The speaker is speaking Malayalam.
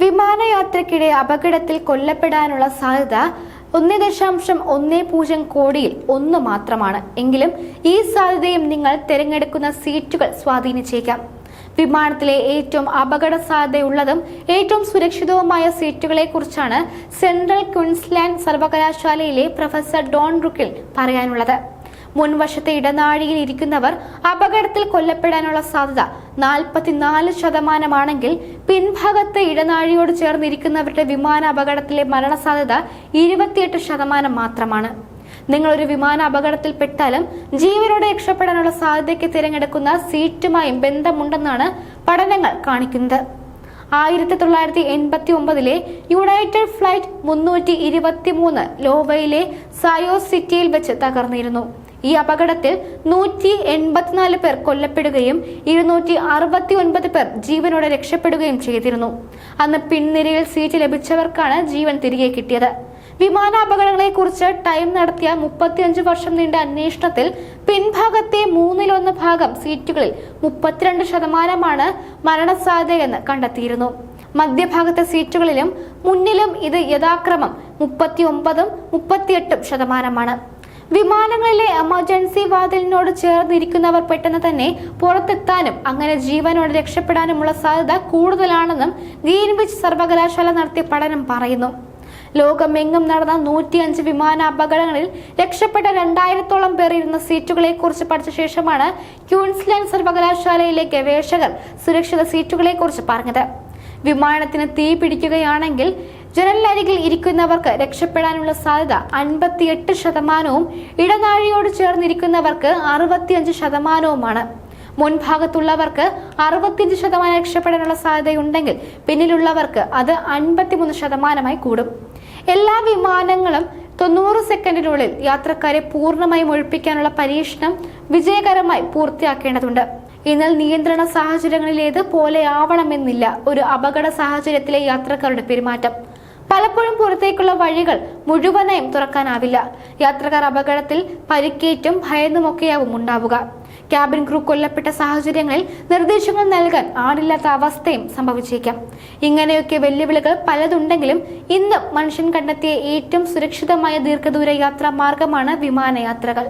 വിമാനയാത്രയ്ക്കിടെ അപകടത്തിൽ കൊല്ലപ്പെടാനുള്ള സാധ്യത ഒന്ന് ദശാംശം ഒന്ന് പൂജ്യം കോടിയിൽ ഒന്ന് മാത്രമാണ്. എങ്കിലും ഈ സാധ്യതയും നിങ്ങൾ തിരഞ്ഞെടുക്കുന്ന സീറ്റുകൾ സ്വാധീനിച്ചേക്കാം. വിമാനത്തിലെ ഏറ്റവും അപകട സാധ്യതയുള്ളതും ഏറ്റവും സുരക്ഷിതവുമായ സീറ്റുകളെ കുറിച്ചാണ് സെൻട്രൽ ക്വിൻസ്ലാൻഡ് സർവകലാശാലയിലെ പ്രൊഫസർ ഡോൺ റുക്കിൽ പറയാനുള്ളത്. മുൻവശത്തെ ഇടനാഴിയിൽ ഇരിക്കുന്നവർ അപകടത്തിൽ കൊല്ലപ്പെടാനുള്ള സാധ്യത നാൽപ്പത്തിനാല് ശതമാനമാണെങ്കിൽ പിൻഭാഗത്തെ ഇടനാഴിയോട് ചേർന്നിരിക്കുന്നവരുടെ വിമാന അപകടത്തിലെ മരണസാധ്യത ഇരുപത്തിയെട്ട് ശതമാനം മാത്രമാണ്. നിങ്ങൾ ഒരു വിമാന അപകടത്തിൽപ്പെട്ടാലും ജീവനോടെ രക്ഷപ്പെടാനുള്ള സാധ്യതയ്ക്ക് തിരഞ്ഞെടുക്കുന്ന സീറ്റുമായും ബന്ധമുണ്ടെന്നാണ് പഠനങ്ങൾ കാണിക്കുന്നത്. ആയിരത്തി തൊള്ളായിരത്തി എൺപത്തി ഒമ്പതിലെ യുണൈറ്റഡ് ഫ്ലൈറ്റ് മുന്നൂറ്റി ഇരുപത്തി മൂന്ന് ലോവയിലെ സയോ സിറ്റിയിൽ വെച്ച് തകർന്നിരുന്നു. ഈ അപകടത്തിൽ നൂറ്റി എൺപത്തിനാല് പേർ കൊല്ലപ്പെടുകയും ഇരുന്നൂറ്റി അറുപത്തി ഒൻപത് പേർ ജീവനോടെ രക്ഷപ്പെടുകയും ചെയ്തിരുന്നു. അന്ന് പിൻനിരയിൽ സീറ്റ് ലഭിച്ചവർക്കാണ് ജീവൻ തിരികെ കിട്ടിയത്. വിമാനാപകടങ്ങളെക്കുറിച്ച് ടൈം നടത്തിയ മുപ്പത്തിയഞ്ച് വർഷം നീണ്ട അന്വേഷണത്തിൽ പിൻഭാഗത്തെ മൂന്നിലൊന്ന് ഭാഗം സീറ്റുകളിൽ മുപ്പത്തിരണ്ട് ശതമാനമാണ് മരണസാധ്യതയെന്ന് കണ്ടെത്തിയിരുന്നു. മധ്യഭാഗത്തെ സീറ്റുകളിലും മുന്നിലും ഇത് യഥാക്രമം മുപ്പത്തി ഒമ്പതും മുപ്പത്തിയെട്ടും ശതമാനമാണ്. വിമാനങ്ങളിലെ എമർജൻസി വാതിലിനോട് ചേർന്നിരിക്കുന്നവർ പെട്ടെന്ന് തന്നെ പുറത്തെത്താനും അങ്ങനെ ജീവനോട് രക്ഷപ്പെടാനുമുള്ള സാധ്യത കൂടുതലാണെന്നും ഗ്രീൻവിച്ച് സർവകലാശാല നടത്തിയ പഠനം പറയുന്നു. ലോകമെങ്ങും നടന്ന നൂറ്റിയഞ്ച് വിമാന അപകടങ്ങളിൽ രക്ഷപ്പെട്ട രണ്ടായിരത്തോളം പേർ ഇരുന്ന സീറ്റുകളെ കുറിച്ച് പഠിച്ച ശേഷമാണ് ക്യൂൻസ്ലാൻഡ് സർവകലാശാലയിലെ ഗവേഷകർ സുരക്ഷിത സീറ്റുകളെ കുറിച്ച് പറഞ്ഞത്. വിമാനത്തിന് തീ പിടിക്കുകയാണെങ്കിൽ ജനലിനരികിൽ ഇരിക്കുന്നവർക്ക് രക്ഷപ്പെടാനുള്ള സാധ്യത അൻപത്തിയെട്ട് ശതമാനവും ഇടനാഴിയോട് ചേർന്നിരിക്കുന്നവർക്ക് അറുപത്തിയഞ്ച് ശതമാനവുമാണ്. മുൻഭാഗത്തുള്ളവർക്ക് അറുപത്തിയഞ്ച് ശതമാനം രക്ഷപ്പെടാനുള്ള സാധ്യതയുണ്ടെങ്കിൽ പിന്നിലുള്ളവർക്ക് അത് അൻപത്തിമൂന്ന് ശതമാനമായി കൂടും. എല്ലാ വിമാനങ്ങളും തൊണ്ണൂറ് സെക്കൻഡിനുള്ളിൽ യാത്രക്കാരെ പൂർണമായും ഒഴിപ്പിക്കാനുള്ള പരീക്ഷണം വിജയകരമായി പൂർത്തിയാക്കേണ്ടതുണ്ട്. എന്നാൽ നിയന്ത്രണ സാഹചര്യങ്ങളിലേത് പോലെ ആവണമെന്നില്ല ഒരു അപകട സാഹചര്യത്തിലെ യാത്രക്കാരുടെ പെരുമാറ്റം. പലപ്പോഴും പുറത്തേക്കുള്ള വഴികൾ മുഴുവനായും തുറക്കാനാവില്ല. യാത്രക്കാർ അപകടത്തിൽ പരിക്കേറ്റും ഭയന്നുമൊക്കെയാവും ഉണ്ടാവുക. ക്യാബിൻ ക്രൂ കൊല്ലപ്പെട്ട സാഹചര്യങ്ങളിൽ നിർദ്ദേശങ്ങൾ നൽകാൻ ആളില്ലാത്ത അവസ്ഥയും സംഭവിച്ചേക്കാം. ഇങ്ങനെയൊക്കെ വെല്ലുവിളികൾ പലതുണ്ടെങ്കിലും ഇന്ന് മനുഷ്യൻ കണ്ടെത്തിയ ഏറ്റവും സുരക്ഷിതമായ ദീർഘദൂര യാത്രാ മാർഗമാണ് വിമാനയാത്രകൾ.